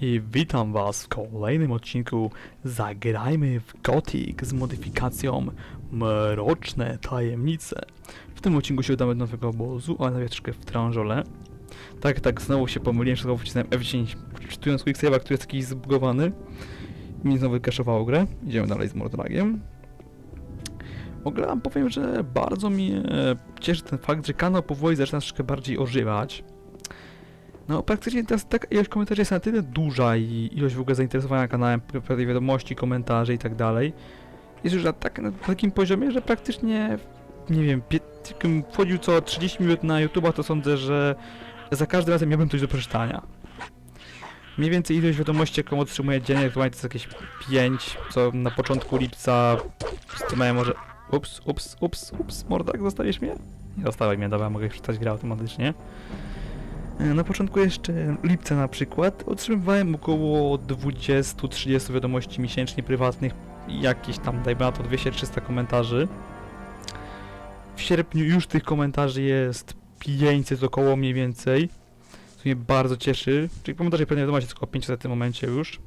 i witam was w kolejnym odcinku Zagrajmy w Gothic z modyfikacją Mroczne Tajemnice. W tym odcinku się udamy do nowego obozu, ale najpierw troszkę w tranżole. Tak, tak, znowu się pomyliłem, że znowu wcisnąłem F10, czytując Quicksave'a, który jest jakiś zbugowany. Mi znowu kaszowało grę. Idziemy dalej z Mordragiem. W ogóle powiem, że bardzo mnie cieszy ten fakt, że kanał powoli zaczyna troszkę bardziej ożywać. No praktycznie teraz taka ilość komentarzy jest na tyle duża i ilość w ogóle zainteresowania kanałem, wiadomości, komentarzy i tak dalej. Jest już na, tak, na takim poziomie, że praktycznie, nie wiem, wchodził co 30 minut na YouTube'a, to sądzę, że za każdym razem miałbym coś do przeczytania. Mniej więcej ilość wiadomości, jaką otrzymuję dziennie, to jest jakieś 5, co na początku lipca miałem może... Ups, ups, ups, ups, mordak, zostawisz mnie? Nie zostawiaj mnie, dobra, mogę przeczytać grę automatycznie. E, Na początku jeszcze lipca na przykład otrzymywałem około 20-30 wiadomości miesięcznie prywatnych jakieś tam, dajmy na to 200-300 komentarzy. W sierpniu już tych komentarzy jest 500 około mniej więcej, co mnie bardzo cieszy. Czyli komentarzy pewnie wiadomości jest około 500 w tym momencie już.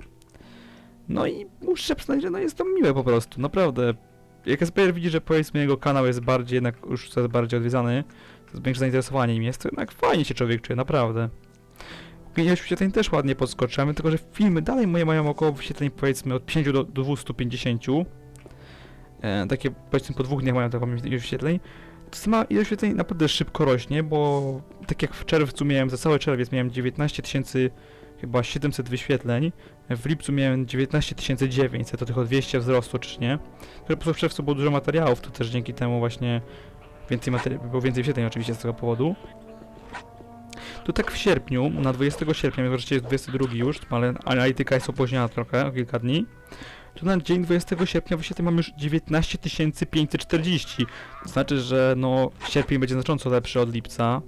No i muszę przyznać, że no jest to miłe po prostu, naprawdę. Jak SPR widzi, że powiedzmy jego kanał jest bardziej jednak już coraz bardziej odwiedzany, większe zainteresowanie im jest, to jednak fajnie się człowiek czuje, naprawdę. Ilość wyświetleń też ładnie podskoczymy, tylko że filmy dalej moje mają około wyświetleń powiedzmy od 50 do, do 250. E, takie powiedzmy po dwóch dniach mają taką ilość wyświetleń. To sama ilość wyświetleń naprawdę szybko rośnie, bo tak jak w czerwcu miałem, za cały czerwiec miałem 19 tysięcy chyba 700 wyświetleń, w lipcu miałem 19 900, to tylko 200 wzrostu, czy nie? Które po prostu w czerwcu było dużo materiałów, to też dzięki temu właśnie więcej było więcej wyświetleń oczywiście z tego powodu. To tak w sierpniu, na 20 sierpnia, mimo że jest 22 już, ale analityka jest opóźniona trochę, o kilka dni, to na dzień 20 sierpnia wyświetleń mam już 19 540. To znaczy, że no sierpień będzie znacząco lepszy od lipca.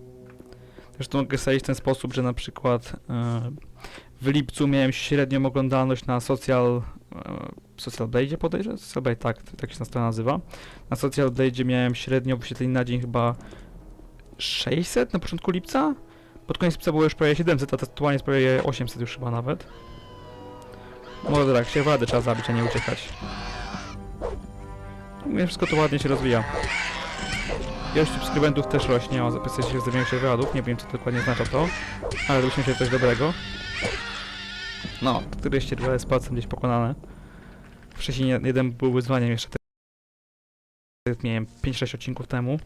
Zresztą mogę sobie w ten sposób, że na przykład e, w lipcu miałem średnią oglądalność na social, e, social Blade podejrzewam? Social Blade, tak, tak się strona nazywa. Na Social Blade miałem średnio wyświetleń na dzień chyba 600 na początku lipca. Pod koniec lipca było już prawie 700, a aktualnie jest prawie 800 już chyba nawet. Może tak, się wady trzeba zabić, a nie uciekać. Mówię, wszystko to ładnie się rozwija. Ilość subskrybentów też rośnie, o zapisać się z większych wywiadów, nie wiem co dokładnie oznacza to, ale to się coś dobrego. No, 42 jest palcem gdzieś pokonane. Wcześniej nie- jeden był wyzwaniem jeszcze tak miałem 5-6 odcinków temu.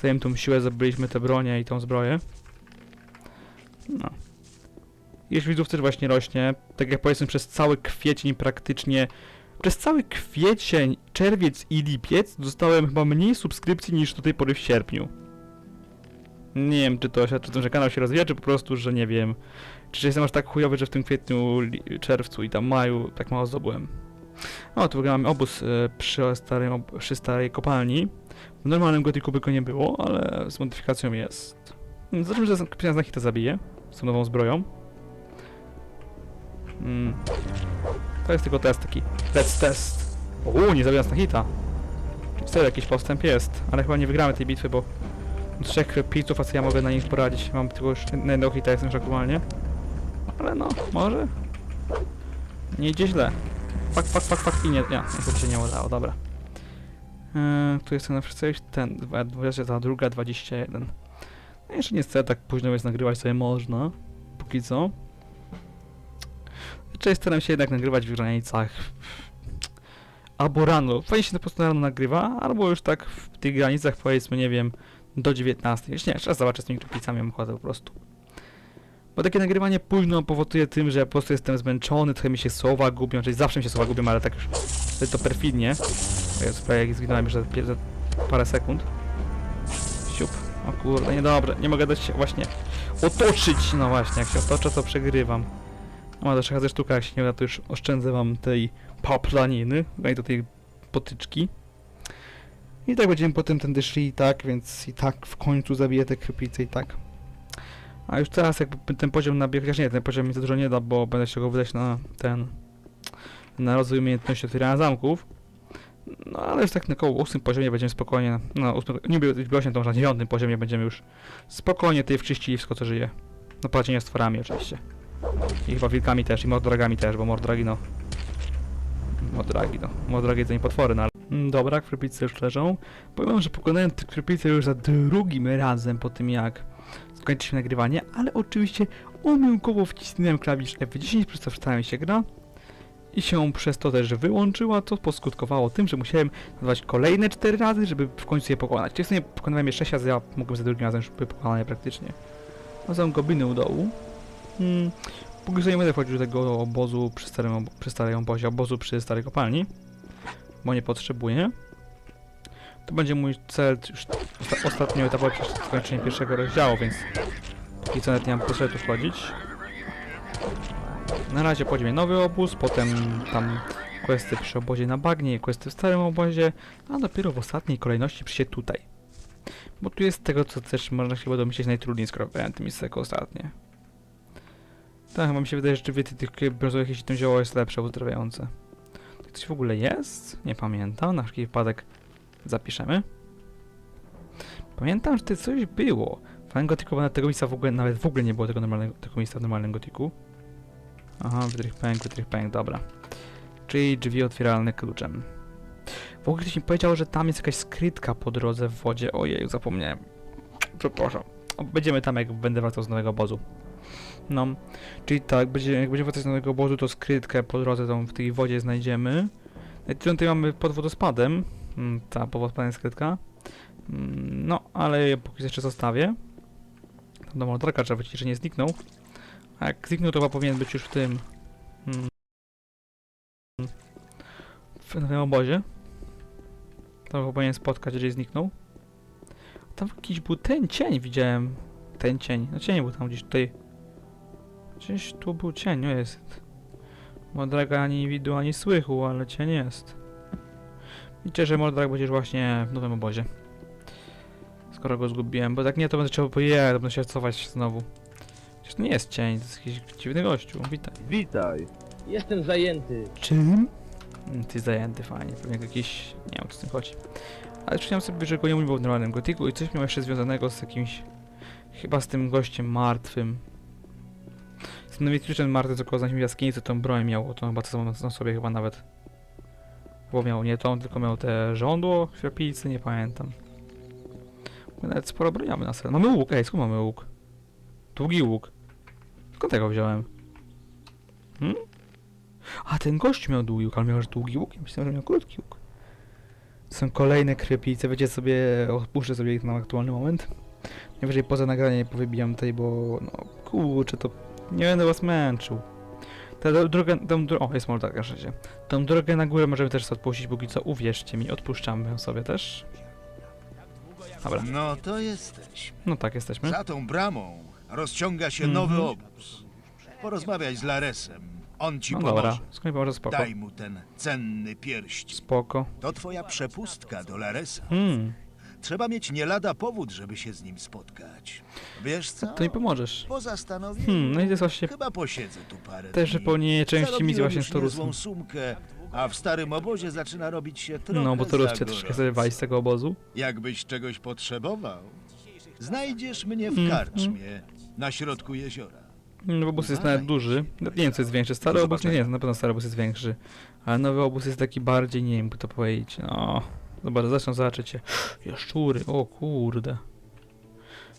Zanim tą siłę zdobyliśmy te bronie i tą zbroję. No. Ilość widzów też właśnie rośnie. Tak jak powiedzmy przez cały kwiecień praktycznie. Przez cały kwiecień, czerwiec i lipiec dostałem chyba mniej subskrypcji niż do tej pory w sierpniu. Nie wiem, czy to świadczy o tym, że kanał się rozwija, czy po prostu, że nie wiem. Czy jestem aż tak chujowy, że w tym kwietniu, czerwcu i tam maju tak mało zdobyłem. O, tu w ogóle mamy obóz e, przy, starym, ob- przy starej kopalni. W normalnym gotiku by go nie było, ale z modyfikacją jest. Zobaczymy, że kapitan z Nahita zabije z tą nową zbroją. Mm. To jest tylko test taki. Let's test. Uuu, nie zabijam z Nahita. Czyli wtedy jakiś postęp jest, ale chyba nie wygramy tej bitwy, bo trzech pizów, a co ja mogę na nich poradzić? Mam tylko już jednego hita, jestem już aktualnie. Ale no, może. Nie idzie źle. Fak, fak, fak, fak i nie, nie, niestety się nie udało, dobra. Eee, tu jest ten coś, ten, dwa- 22, 21. No jeszcze niestety tak późno jest nagrywać sobie można, póki co. Zazwyczaj staram się jednak nagrywać w granicach albo rano, fajnie się po prostu rano nagrywa, albo już tak w tych granicach powiedzmy, nie wiem, do 19. Jeszcze nie, trzeba zobaczyć z tymi krupicami, mam ochotę po prostu. Bo takie nagrywanie późno powoduje tym, że po prostu jestem zmęczony, trochę mi się słowa gubią, czyli zawsze mi się słowa gubią, ale tak już to perfidnie. Bo jest jak zginąłem już za, za parę sekund. Siup. O kurde, niedobrze, nie mogę dać się właśnie otoczyć. No właśnie, jak się otoczę, to przegrywam. No ale jeszcze sztuka, jak się nie uda, to już oszczędzę wam tej paplaniny, no i do tej potyczki. I tak będziemy potem tędy szli i tak, więc i tak w końcu zabiję te krypice i tak. A już teraz jakby ten poziom nabiegł, chociaż nie, ten poziom mi za dużo nie da, bo będę się go wydać na ten, na rozwój umiejętności otwierania zamków. No ale już tak na koło 8 poziomie będziemy spokojnie, no 8, nie by 8 to może na 9 poziomie będziemy już spokojnie tej wczyścili wszystko co żyje. No płacenie z tworami oczywiście. I chyba wilkami też, i mordragami też, bo mordragi no... Mordragi no. Mordragi to nie potwory, no ale... Mm, Dobra, krwipice już leżą. Powiem wam, że pokonałem te krwipice już za drugim razem po tym jak skończyliśmy nagrywanie, ale oczywiście omyłkowo wcisnąłem klawisz F10, przez co wstała mi się gra i się przez to też wyłączyła, co poskutkowało tym, że musiałem nadawać kolejne 4 razy, żeby w końcu je pokonać. Czyli w sumie pokonałem je 6 razy, a mogłem za drugim razem już były pokonane praktycznie. No są gobliny u dołu. Hmm. Póki co nie będę wchodził do tego obozu przy starym, przy obozie, obozu przy starej kopalni, bo nie potrzebuję. To będzie mój cel już osta ostatnio etapowy przed skończeniem pierwszego rozdziału, więc póki co nawet nie mam potrzeby tu wchodzić. Na razie pójdzie nowy obóz, potem tam questy przy obozie na bagnie, questy w starym obozie, a dopiero w ostatniej kolejności przyjdzie tutaj. Bo tu jest tego, co też można chyba domyśleć najtrudniej, skoro grałem tym jest jako ostatnie. Tak, chyba mi się wydaje, że rzeczywiście tych brązowych, jeśli to zioło jest lepsze, uzdrawiające. Tak coś w ogóle jest? Nie pamiętam, na wszelki wypadek zapiszemy. Pamiętam, że to coś było. Fajnego gotiku, tego miejsca w ogóle, nawet w ogóle nie było tego, normalnego, tego miejsca w normalnym gotiku. Aha, wytrych pęk, wytrych pęk, dobra. Czyli drzwi otwieralne kluczem. W ogóle ktoś mi powiedział, że tam jest jakaś skrytka po drodze w wodzie. Ojej, zapomniałem. Przepraszam. Będziemy tam, jak będę wracał z nowego obozu. No, czyli tak, jak będziemy wracać z nowego obozu, to skrytkę po drodze tą w tej wodzie znajdziemy. No tutaj mamy pod wodospadem. Mm, Ta jest skrytka. Mm, No, ale je póki jeszcze zostawię. Tam do Mordraka trzeba wrócić, że nie zniknął. A jak zniknął, to chyba powinien być już w tym... mm, W nowym obozie. To chyba powinien spotkać, jeżeli zniknął. Tam jakiś był ten cień, widziałem. Ten cień. No cień był tam gdzieś tutaj. Gdzieś tu był cień, no jest. Mordraga ani widu, ani słychu, ale cień jest. Liczę, że Mordrag będziesz właśnie w nowym obozie. Skoro go zgubiłem, bo tak nie, to będę trzeba pojechać, to będę się cofać znowu. Przecież to nie jest cień, to jest jakiś dziwny gościu. Witaj. Witaj. Jestem zajęty. Czym? Mm, Ty zajęty fajnie, pewnie jakiś... nie wiem, co z tym chodzi. Ale przypomniałem sobie, że go nie mówił w normalnym gotiku i coś miał jeszcze związanego z jakimś... Chyba z tym gościem martwym. Z tym kluczem martwy, co koło znaleźliśmy w jaskini, co tą broń miał, to chyba co na sobie chyba nawet... Bo miał nie tą, tylko miał te żądło, świerpilicy, nie pamiętam. My nawet sporo broni mamy na sobie. Mamy łuk, ej, skąd mamy łuk? Długi łuk. Skąd tego wziąłem? Hmm? A ten gość miał długi łuk, ale miał aż długi łuk? Ja myślałem, że miał krótki łuk. Są kolejne krypice, wiecie sobie, odpuszczę sobie ich na aktualny moment. Najwyżej poza nagraniem powybijam tutaj, bo no kurczę, to nie będę was męczył. Tę dro- drogę, tą, o jest Moldak na szczęście. Tą drogę na górę możemy też odpuścić, póki co, uwierzcie mi, odpuszczamy ją sobie też. Dobra, No to jesteś. no tak, jesteśmy. Za tą bramą rozciąga się Mhm. nowy obóz. Porozmawiaj z Laresem. On ci No pomoże. dobra, skąd mi pomoże, spoko. Daj mu ten cenny pierścień. Spoko. To twoja przepustka do Laresa. Hmm, Trzeba mieć nie lada powód, żeby się z nim spotkać. Wiesz co? to mi pomożesz. Po zastanowieniu Hmm, no i to jest właśnie chyba posiedzę tu parę też, dni. pełnienie części misji Zarobiłem właśnie już z Torusem. niezłą sumkę, a w starym obozie zaczyna robić się trochę No, bo to już za cię troszkę gorąco. z tego obozu. Jakbyś czegoś potrzebował, znajdziesz mnie w Mhm. karczmie na środku jeziora. No, obóz jest nawet duży. Nie wiem, co jest większy. Stary obóz nie jest, na pewno stary obóz jest większy. Ale nowy obóz jest taki bardziej, nie wiem, jak to powiedzieć. No, dobra, zacznę zobaczyć się. Jaszczury, o kurde.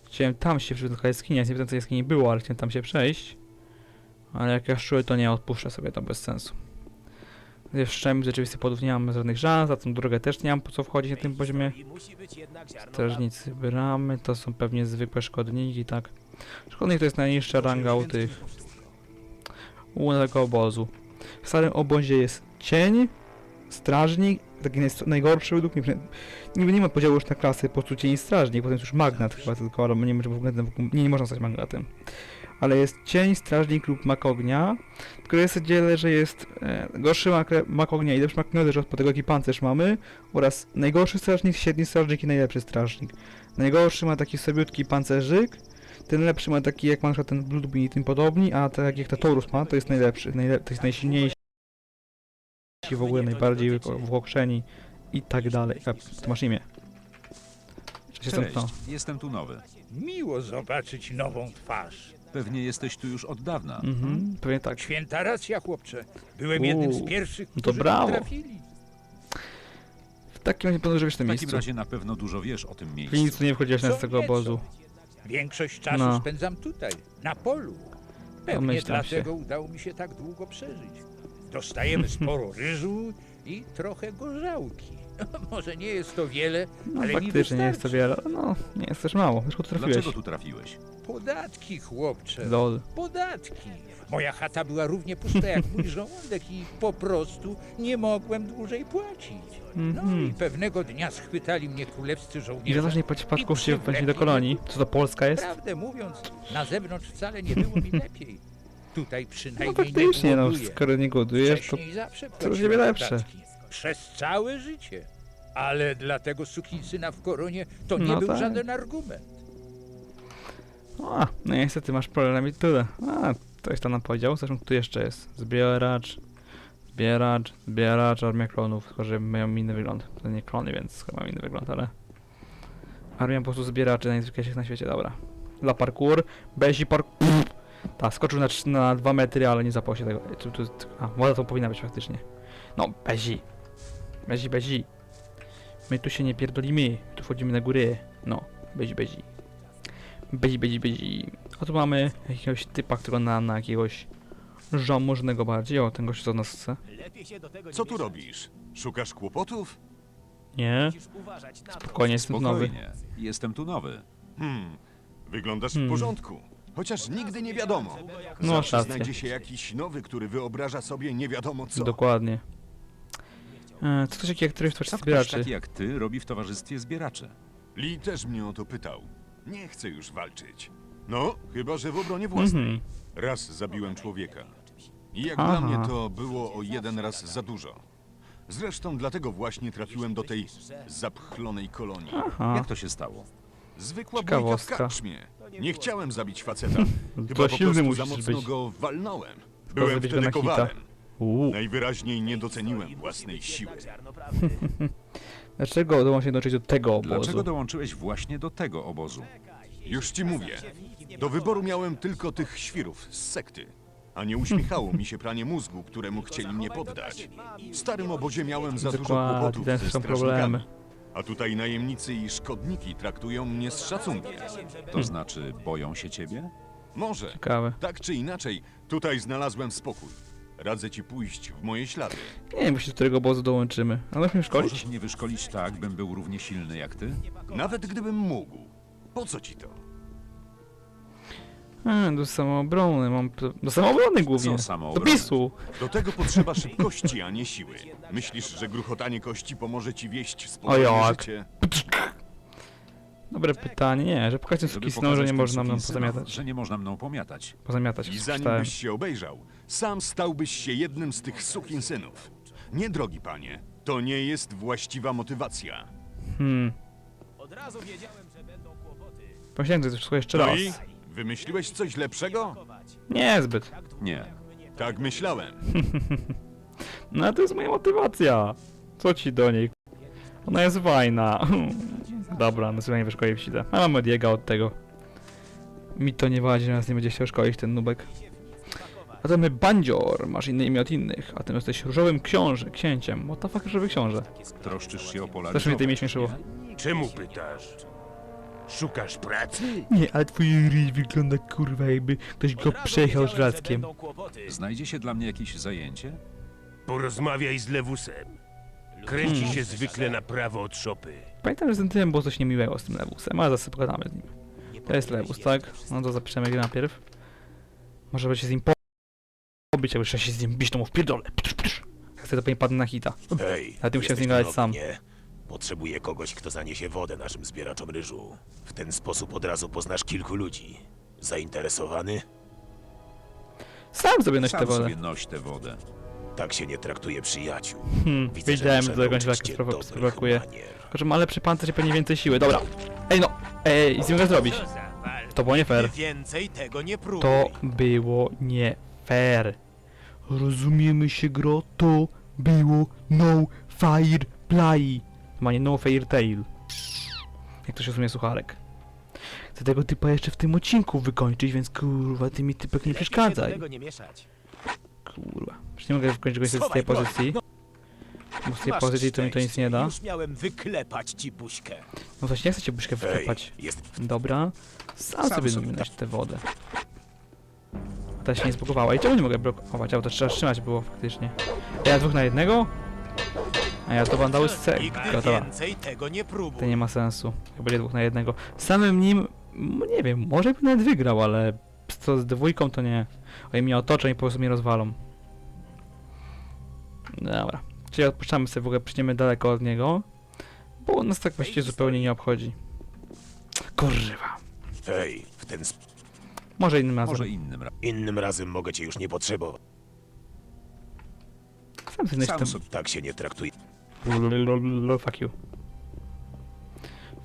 Chciałem tam się przejść do jaskini, ja nie wiem, co jaskini było, ale chciałem tam się przejść. Ale jak jaszczury, to nie odpuszczę sobie, to bez sensu. Jeszcze rzeczywiście podów nie mam żadnych szans, za tą drogę też nie mam po co wchodzić na tym poziomie. Strażnicy bramy, to są pewnie zwykłe szkodniki, tak. Szkodnik to jest najniższa ranga u tych... u tego obozu. W starym obozie jest cień, strażnik, taki naj- najgorszy według mnie. Niby nie ma podziału już na klasy, po prostu cień strażnik, potem jest już magnat chyba tylko, ale nie, może w ogóle, nie, nie można stać magnatem. Ale jest cień, strażnik lub mak ognia, tylko jest dziele, że jest e, gorszy mak, mak ognia i lepszy mak ognia, zależy od tego jaki pancerz mamy, oraz najgorszy strażnik, średni strażnik i najlepszy strażnik. Najgorszy ma taki sobiutki pancerzyk, ten lepszy ma taki jak ma ten Bloodbeam i tym podobni, a tak jak ta Taurus ma, to jest najlepszy, najle to jest najsilniejsi w ogóle najbardziej włokrzeni i tak dalej. A, ty masz imię. Cześć, jestem Cześć, to. jestem tu nowy. Miło zobaczyć nową twarz. Pewnie jesteś tu już od dawna. Mhm, pewnie tak. Święta racja, chłopcze. Byłem jednym z Uuu, pierwszych, no to którzy brawo. trafili. W takim razie pewno żyjesz w tym W takim miejscu. razie na pewno dużo wiesz o tym W miejscu. nic nie wchodziłeś na Co z tego nieco. obozu. Większość czasu No. spędzam tutaj, na polu. Pewnie Domyślam się. dlatego udało mi się tak długo przeżyć. Dostajemy sporo ryżu i trochę gorzałki. Może nie jest to wiele, No ale mi faktycznie nie jest to wystarczy. wiele, no nie jest też mało. Już tu trafiłeś. Dlaczego tu trafiłeś? Podatki, chłopcze. Lol. Podatki. Moja chata była równie pusta jak mój żołądek i po prostu nie mogłem dłużej płacić. No Mhm. i pewnego dnia schwytali mnie królewscy I żołnierze. za to, że nie płaci podatków I się do kolonii. Co to Polska jest? Prawdę mówiąc, na zewnątrz wcale nie było mi lepiej. Tutaj No przynajmniej faktycznie, nie no głoduję. skoro nie głodujesz, to Wcześniej zawsze płaciłem lepsze. podatki. Przez całe życie. Ale dla tego sukinsyna w koronie to nie No był tak. żaden argument. A, no niestety masz problem i tyle. A, ktoś tam nam powiedział, zresztą tu jeszcze jest. Zbieracz, zbieracz, zbieracz, armia klonów, tylko że mają inny wygląd. To nie klony, więc chyba mają inny wygląd, ale... Armia po prostu zbieraczy najzwyklejszych na świecie, dobra. Dla parkour, bezi parkour... Ta, skoczył na, trz- na 2 metry, ale nie zapał się tego. E, Tu, tu, a, woda to powinna być faktycznie. No, bezi. Bezi, bezi. My tu się nie pierdolimy, tu wchodzimy na górę. No, bezi, bezi. Bezi, bezi, bezi. A tu mamy jakiegoś typa, którego na, na jakiegoś żamożnego bardziej. O, ten gość co od nas chce. Co tu robisz? Szukasz kłopotów? Nie? Spokojnie, jestem nowy. Spokojnie. Jestem tu nowy. Hmm, wyglądasz Hmm. w porządku. Chociaż nigdy nie wiadomo. No, Zawsze rację. znajdzie się jakiś nowy, który wyobraża sobie nie wiadomo co. Dokładnie. E, co to się jak Co twarzy ktoś zbieraczy? taki jak ty robi w towarzystwie zbieraczy? Lee też mnie o to pytał. Nie chcę już walczyć. No, chyba że w obronie własnej. Mhm. Raz zabiłem człowieka. I jak Aha. dla mnie to było o jeden raz za dużo. Zresztą dlatego właśnie trafiłem do tej zapchlonej kolonii. Aha, Jak to się stało? Zwykła bójka w Ciekawostka. karczmie. Nie chciałem zabić faceta. Chyba to po silny prostu musisz za mocno być. go walnąłem. Byłem zabić go wtedy na hita. kowalem. Uuu. Najwyraźniej nie doceniłem własnej siły. Dlaczego dołączyć dołączyć do tego obozu? Dlaczego dołączyłeś właśnie do tego obozu? Już ci mówię. Do wyboru miałem tylko tych świrów z sekty. A nie uśmiechało mi się pranie mózgu, któremu chcieli mnie poddać. W starym obozie miałem za dużo Dokładnie, kłopotów te ze są strażnikami. problemy. A tutaj najemnicy i szkodniki traktują mnie z szacunkiem. To znaczy, boją się ciebie? Może, Ciekawe. tak czy inaczej, tutaj znalazłem spokój. Radzę ci pójść w moje ślady. Nie wiem właśnie do którego obozu dołączymy. A musimy szkolić? Możesz mnie wyszkolić tak, bym był równie silny jak ty? Nawet gdybym mógł. Po co ci to? A, do samoobrony, mam... Do samoobrony głównie. Co Do samoobrony? pisu. Do tego potrzeba szybkości, a nie siły. Myślisz, że gruchotanie kości pomoże ci wieść spokojne jak. życie? Dobre pytanie. Nie, że pokażę tym Żeby sukisynom, że pokazać nie można mną sukinsynom, pozamiatać. Że nie można mną pomiatać. Pozamiatać, I zanim przeczytałem. byś się obejrzał, sam stałbyś się jednym z tych sukinsynów. Nie, drogi panie, to nie jest właściwa motywacja. Hmm. Pomyślałem, że to wszystko jeszcze No raz. i? Wymyśliłeś coś lepszego? Niezbyt. Nie. Tak myślałem. No ale to jest moja motywacja. Co ci do niej? Ona jest fajna. Dobra, na sobie nie wyszkoli wsidę. A mamy Diego od tego. Mi to nie wadzi, że nas nie będzie chciał szkolić ten nubek. A to my Bandzior, masz inne imię od innych, a ty jesteś różowym książę, księciem. What the fuck, różowy książę? Troszczysz się o Polak. Też mnie to mnie śmieszyło. Czemu pytasz? Szukasz pracy? Nie, ale twój ryj wygląda kurwa jakby ktoś go przejechał żelazkiem. Znajdzie się dla mnie jakieś zajęcie? Porozmawiaj z Lewusem. Kręci się zwykle na prawo od szopy. Pamiętam, że z tym tyłem było coś niemiłego z tym Lewusem, ale zaraz pogadamy z nim. To jest Lewus, tak? No to zapiszemy go najpierw. Może by się z nim po- pobić, a już się z nim bić, to mu wpierdolę. Ptsz, ptsz. Chcę to pewnie padnę na hita. Hej, A ty musiał z jesteś nim gadać nowy, sam. Nie? Potrzebuję kogoś, kto zaniesie wodę naszym zbieraczom ryżu. W ten sposób od razu poznasz kilku ludzi. Zainteresowany? Sam sobie noś tę Sam wodę. sobie noś tę wodę. Tak się nie traktuje przyjaciół. Hmm, Widzę, wiedziałem, muszę że tego się nauczyć tak cię sprowo- dobrych sprowokuje. manier. Tylko, że ma lepszy pancerz i pewnie więcej siły. Dobra. Ej no, ej, nic nie mogę zrobić. To było nie fair. Więcej tego nie próbuj. To było nie fair. Rozumiemy się, gro? To było no fire play. Ma nie no fair tail. Jak to się rozumie sucharek. Chcę tego typa jeszcze w tym odcinku wykończyć, więc kurwa, ty mi typek nie przeszkadzaj. nie mieszać. Kurwa. Przecież nie mogę wkończyć go z tej pozycji. Bo z tej pozycji to mi to nic nie da. Już miałem wyklepać ci buźkę. No właśnie, nie chcę cię buźkę wyklepać. jest... Dobra. Sam, Sam sobie sobie tę wodę. Ta się nie zbugowała. I czemu nie mogę blokować? A, bo to trzeba trzymać było faktycznie. Ja dwóch na jednego? A ja to bandały z C. Nigdy Gotowa. więcej tego nie To próbuj. nie ma sensu. Jak będzie dwóch na jednego. Samym nim, m, nie wiem, może by nawet wygrał, ale z- to z dwójką to nie. Oni mnie otoczą i po prostu mnie rozwalą. Dobra. Czyli odpuszczamy sobie w ogóle, przyjdziemy daleko od niego. Bo nas tak właściwie zupełnie nie obchodzi. Kurwa. Hej, w ten sp... Może innym razem. Może innym razem. innym razem mogę cię już nie potrzebować. Sam sobie Sam sobie Tak się nie traktuje. Fuck you.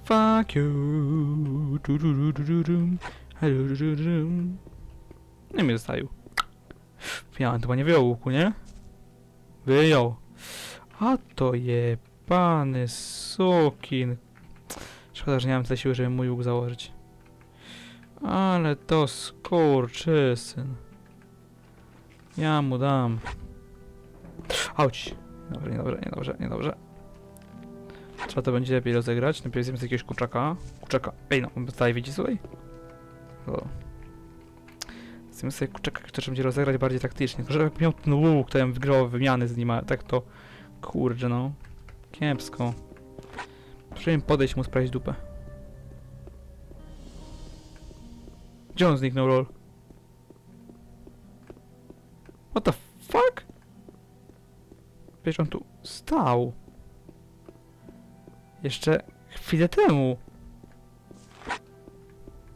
Fuck you. Nie mnie zostawił. Ja chyba nie wyjął łuku, nie? Wyjął. A to jebany sukin. Szkoda, że nie mam tyle siły, żeby mój łuk założyć. Ale to skurczysyn. Ja mu dam. Auć. Dobrze, niedobrze, niedobrze, niedobrze. Trzeba to będzie lepiej rozegrać. Najpierw zjemy jakiegoś kurczaka. Kurczaka. Ej no, tutaj widzi, słuchaj. O. Zjemy sobie kurczaka, który trzeba będzie rozegrać bardziej taktycznie. Tylko, żeby miał ten łuk, to ja wygrał wymiany z nim, a tak to... Kurde no. Kiepsko. Przynajmniej podejść mu sprawdzić dupę. Gdzie on zniknął, lol? What the fuck? Wiesz, on tu stał. Jeszcze chwilę temu.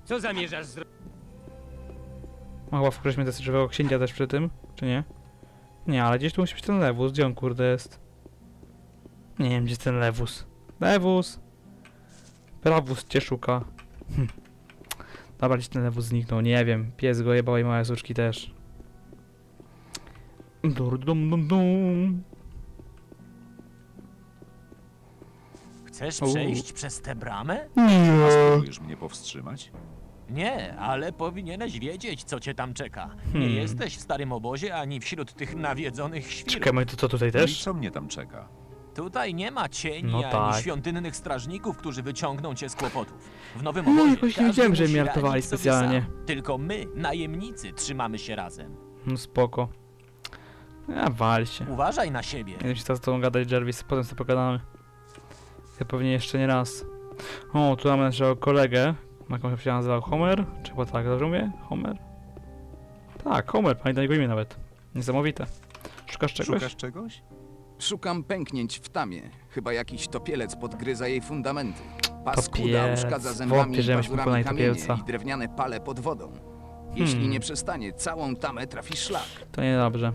Co zamierzasz zrobić? Chyba wkroczyć dosyć żywego księcia też przy tym, czy nie? Nie, ale gdzieś tu musi być ten lewus. Gdzie on kurde jest? Nie wiem, gdzie jest ten lewus. Lewus! Prawus cię szuka. Hm. Dobra, gdzieś ten lewus zniknął, nie wiem. Pies go jebał i małe suczki też. Dur, dum, dum, dum. Chcesz przejść przez tę bramę? A spróbujesz mnie powstrzymać? Nie, ale powinieneś wiedzieć, co cię tam czeka. Hmm. Nie jesteś w starym obozie ani wśród tych nawiedzonych świrów. Czekaj, my to co tutaj No i też? co mnie tam czeka? Tutaj nie ma cieni No ani tak. świątynnych strażników, którzy wyciągną cię z kłopotów. W nowym No, obozie jakoś nie każdy wiedziałem, że musi mnie radzić ratowali sobie specjalnie. Sam. Tylko my, najemnicy, trzymamy się razem. No spoko. Ja wal się. Uważaj na siebie. Nie wiem, czy teraz z tobą gadać, Jervis, potem sobie pogadamy. Ja pewnie jeszcze nie raz. O, tu mamy naszego kolegę. Jak się nazywał? Homer? Czy chyba tak, mówię? Homer? Tak, Homer, pamiętam jego imię nawet. Niesamowite. Szukasz czegoś? Szukasz czegoś? Szukam pęknięć w tamie. Chyba jakiś topielec podgryza jej fundamenty. Paskuda Topielec. uszkadza zębami Wątpię, i pazurami pokonali kamienie topielca. i drewniane pale pod wodą. Jeśli Hmm. nie przestanie, całą tamę trafi szlak. To niedobrze.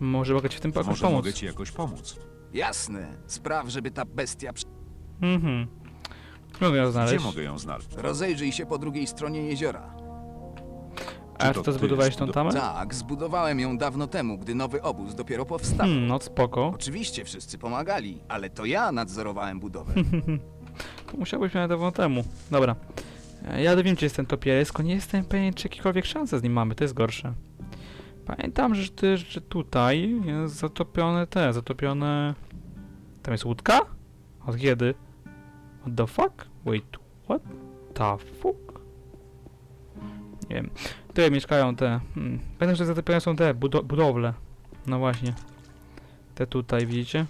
Może mogę ci w tym jakoś Może pomóc? mogę ci jakoś pomóc. Jasne, spraw, żeby ta bestia... przy- Mhm. Mogę ją znaleźć. Gdzie mogę ją znaleźć? Rozejrzyj się po drugiej stronie jeziora. A Czy ty to to zbudowałeś tą zbudow- tamę? Tak, zbudowałem ją dawno temu, gdy nowy obóz dopiero powstał. Hmm, no spoko. Oczywiście wszyscy pomagali, ale to ja nadzorowałem budowę. To musiałbyś mieć dawno temu. Dobra. E, Ja wiem, gdzie jest ten topielec, tylko nie jestem pewien, czy jakiekolwiek szanse z nim mamy, to jest gorsze. Pamiętam, że, że tutaj jest zatopione te, zatopione... Tam jest łódka? Od kiedy? What the fuck? Wait, what the fuck? Nie wiem. Tutaj mieszkają te... Hmm. Pamiętam, że zatopione są te budo budowle. No właśnie. Te tutaj, widzicie?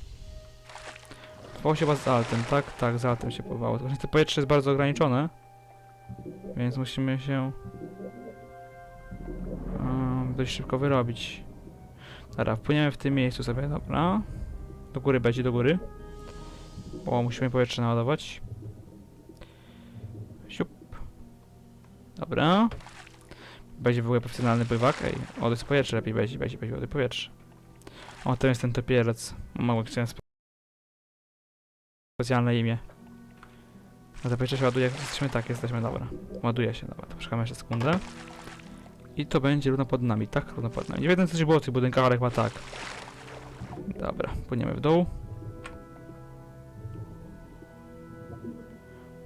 Połowało się chyba z altem, tak? Tak, z altem się. Tylko, że to powietrze jest bardzo ograniczone. Więc musimy się... Dość szybko wyrobić. Dobra, wpłyniemy w tym miejscu sobie, dobra. Do góry będzie, do góry. Bo musimy powietrze naładować. Siup. Dobra. Będzie w ogóle profesjonalny pływak. Ej, jest powietrze lepiej będzie, będzie, będzie, będzie powietrze. O, to jest ten topielec. Mało chciałem specjalne imię. Zapewne się ładuje, jesteśmy tak, jesteśmy, dobra. Ładuje się, dobra, to poczekamy jeszcze sekundę. I to będzie równo pod nami, tak? Równo pod nami. Nie wiem, co się było w tych budynkach, ale chyba tak. Dobra, płyniemy w dół.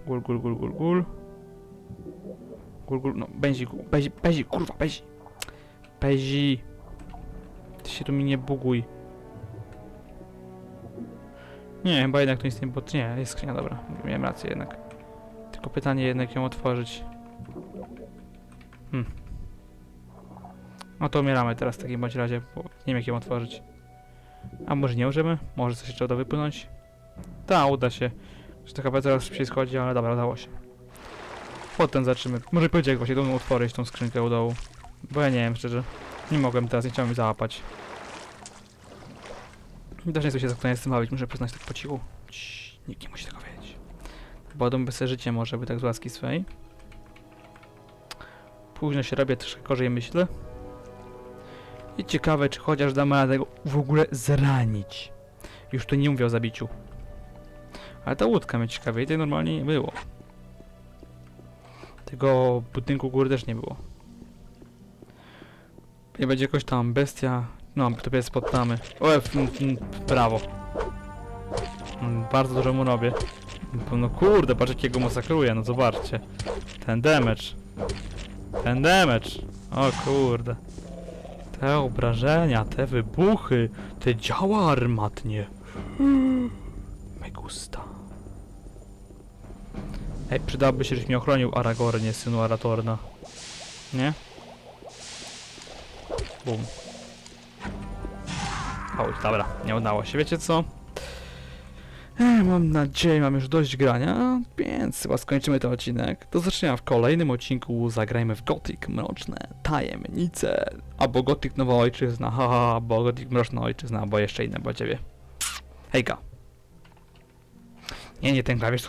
Gul, gul, gul, gul, gul. Gul, gul, no, Bezi, Bezi, Bezi, kurwa, Bezi. Bezi. Ty się tu mi nie buguj. Nie, chyba jednak to nic nie, bo nie, jest skrzynia, dobra. Miałem rację jednak. Tylko pytanie jednak ją otworzyć. No to umieramy teraz w takim bądź razie, bo nie wiem jak ją otworzyć. A może nie możemy? Może coś jeszcze uda wypłynąć? Ta, uda się. Że to chyba coraz szybciej schodzi, ale dobra, udało się. Potem zaczymy. Może powiedzieć jak właśnie tą otworzyć tą skrzynkę u dołu. Bo ja nie wiem szczerze. Nie mogłem teraz, nie chciałem załapać. Też nie chcę się za z tym bawić, muszę przyznać tak po cichu. Cii, nikt nie musi tego wiedzieć. Dom bez życie może by tak z łaski swej. Późno się robię, troszkę gorzej myślę. I ciekawe, czy chociaż damy radę go w ogóle zranić. Już tu nie mówię o zabiciu. Ale ta łódka mnie ciekawie, i tej normalnie nie było. Tego budynku góry też nie było. Nie będzie jakoś tam bestia. No, to jest pod tamy. O, f, m, m, brawo. Mm, Bardzo dużo mu robię. Bo No kurde, patrz jakiego masakruję, no zobaczcie. Ten damage. Ten damage. O kurde. Te obrażenia, te wybuchy, te działa armatnie. Me gusta. Ej, przydałoby się, żeś mnie ochronił Aragornie, synu Aratorna. Nie? Bum. Oj, dobra, nie udało się. Wiecie co? Ech, mam nadzieję, mam już dość grania, więc chyba skończymy ten odcinek. Do zobaczenia w kolejnym odcinku. Zagrajmy w Gothic Mroczne Tajemnice. Albo Gothic Nowa Ojczyzna, haha, albo Gothic Mroczna Ojczyzna, albo jeszcze inne dla ciebie. Hejka. Nie, nie ten klawisz,